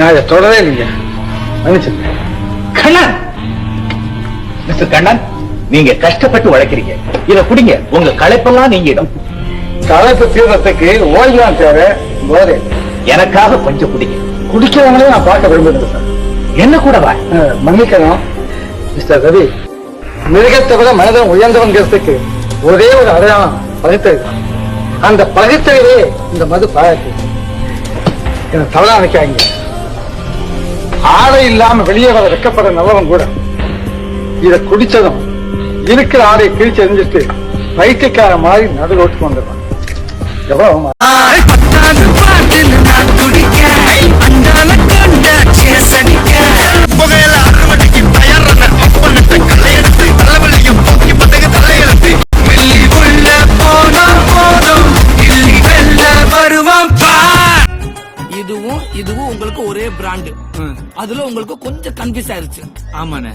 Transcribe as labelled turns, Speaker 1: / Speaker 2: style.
Speaker 1: நான் இதை தொடரவே இல்லைங்க. மன்னிச்சுங்க
Speaker 2: கண்ணன்! மிஸ்டர் கண்ணன் நீங்க கஷ்டப்பட்டு உழைக்கிறீங்க. இத குடிங்க. உங்க களைப்பெல்லாம் நீங்கிடும்.
Speaker 1: தலைப்பு தீர்றதுக்கு ஓய்வான் தேவை போதே.
Speaker 2: எனக்காக கொஞ்சம் குடிங்க.
Speaker 1: குடிக்கிறவங்களே நான் பார்க்க விரும்புகிறேன் சார்.
Speaker 2: என்ன கூட வா.
Speaker 1: அஹ், மன்னிக்கணும். மிஸ்டர் ரவி மிருகத்தை விட மனிதன் உயர்ந்தவங்கிறதுக்கு ஒரே ஒரு அடையாளம் பகுத்தறிவு. அந்த பகுத்தறிவே இந்த மது பாழாக்கு என்ன தவறா நினைக்காங்க ஆடை இல்லாம வெளியே வர வெக்கப்பட நல்லவன் கூட இத குடிச்சதும் இருக்கிற ஆடை கிழிச்சு எரிஞ்சிட்டு பைத்தியக்கார மாதிரி நடு ரோட்டுக்கு வந்துடுவான் எவ்வளவு
Speaker 3: இதுவும் உங்களுக்கு ஒரே பிராண்டு அதுல உங்களுக்கு கொஞ்சம் கன்ஃபியூஸ் ஆயிருச்சு.
Speaker 4: ஆமாண்ணே.